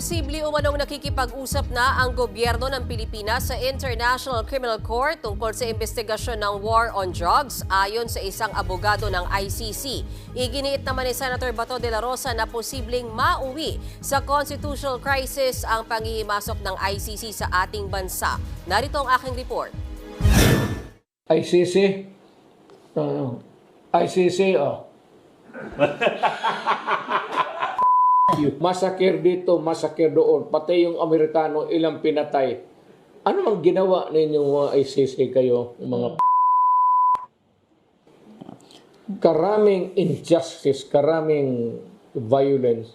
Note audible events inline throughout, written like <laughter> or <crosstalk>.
Posible umanong nakikipag-usap na ang gobyerno ng Pilipinas sa International Criminal Court tungkol sa investigasyon ng war on drugs ayon sa isang abogado ng ICC. Iginiit naman ni Senator Bato de la Rosa na posibleng mauwi sa constitutional crisis ang pangihimasok ng ICC sa ating bansa. Narito ang aking report. ICC. Uh, ICC, oh. <laughs> masakir dito, masakir doon. Pati yung Amerikano, ilang pinatay. Ano mang ginawa ninyong mga ICC kayo, mga karaming injustice, karaming violence,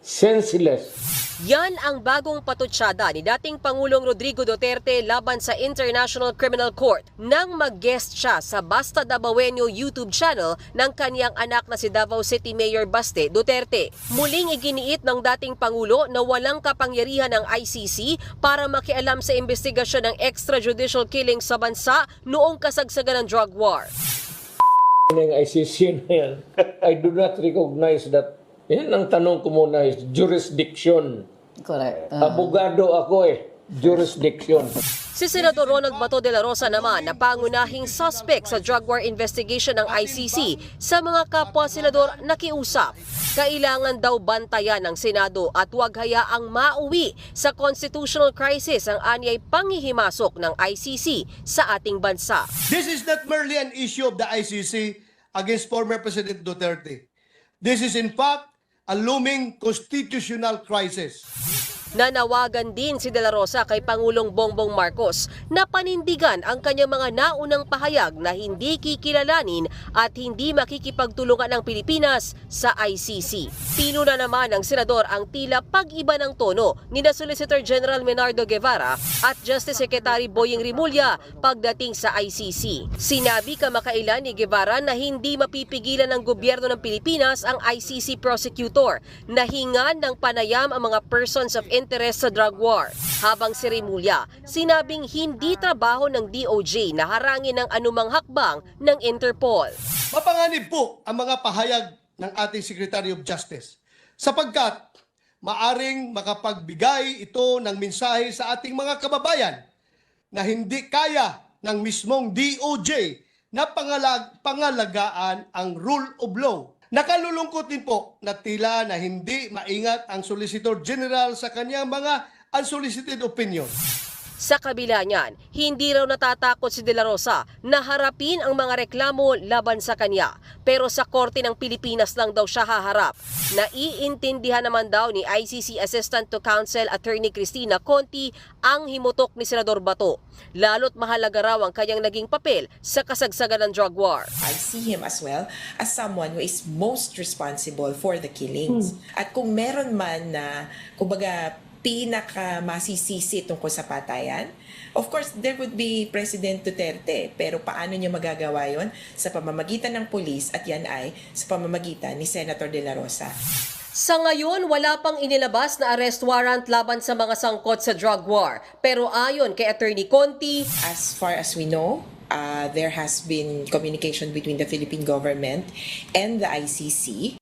senseless. Yan ang bagong patutsada ni dating Pangulong Rodrigo Duterte laban sa International Criminal Court nang mag-guest siya sa Basta Dabawenyo YouTube channel ng kaniyang anak na si Davao City Mayor Baste Duterte. Muling iginiit ng dating Pangulo na walang kapangyarihan ng ICC para makialam sa investigasyon ng extrajudicial killing sa bansa noong kasagsagan ng drug war. ng ICC. <laughs> I do not recognize that. Yan ang tanong ko muna is jurisdiction. Correct. Ah. Abogado ako eh. Jurisdiction. Si Senador Ronald Bato de la Rosa naman na pangunahing suspect sa drug war investigation ng ICC sa mga kapwa senador nakiusap. Kailangan daw bantayan ng Senado at huwag hayaang mauwi sa constitutional crisis ang anyay pangihimasok ng ICC sa ating bansa. This is not merely an issue of the ICC against former President Duterte. This is in fact a looming constitutional crisis. Nanawagan din si De La Rosa kay Pangulong Bongbong Marcos na panindigan ang kanyang mga naunang pahayag na hindi kikilalanin at hindi makikipagtulungan ng Pilipinas sa ICC. Pinuna naman ng senador ang tila pag-iba ng tono ni na Solicitor General Menardo Guevara at Justice Secretary Boying Rimulya pagdating sa ICC. Sinabi kamakailan ni Guevara na hindi mapipigilan ng gobyerno ng Pilipinas ang ICC prosecutor na hingan ng panayam ang mga persons of interest sa drug war. Habang si Rimulya, sinabing hindi trabaho ng DOJ na harangin ng anumang hakbang ng Interpol. Mapanganib po ang mga pahayag ng ating Secretary of Justice sapagkat maaring makapagbigay ito ng mensahe sa ating mga kababayan na hindi kaya ng mismong DOJ na pangalag, pangalagaan ang rule of law. Nakalulungkot din po na tila na hindi maingat ang Solicitor General sa kanyang mga unsolicited opinion. Sa kabila niyan, hindi raw natatakot si De La Rosa na harapin ang mga reklamo laban sa kanya. Pero sa korte ng Pilipinas lang daw siya haharap. Naiintindihan naman daw ni ICC Assistant to Counsel Attorney Cristina Conti ang himutok ni Senador Bato. Lalo't mahalaga raw ang kanyang naging papel sa kasagsagan ng drug war. I see him as well as someone who is most responsible for the killings. At kung meron man na, kumbaga, pinaka masisisi tungkol sa patayan, of course, there would be President Duterte. Pero paano niya magagawa yon Sa pamamagitan ng pulis at yan ay sa pamamagitan ni Senator De La Rosa. Sa ngayon, wala pang inilabas na arrest warrant laban sa mga sangkot sa drug war. Pero ayon kay Attorney Conti, As far as we know, uh, there has been communication between the Philippine government and the ICC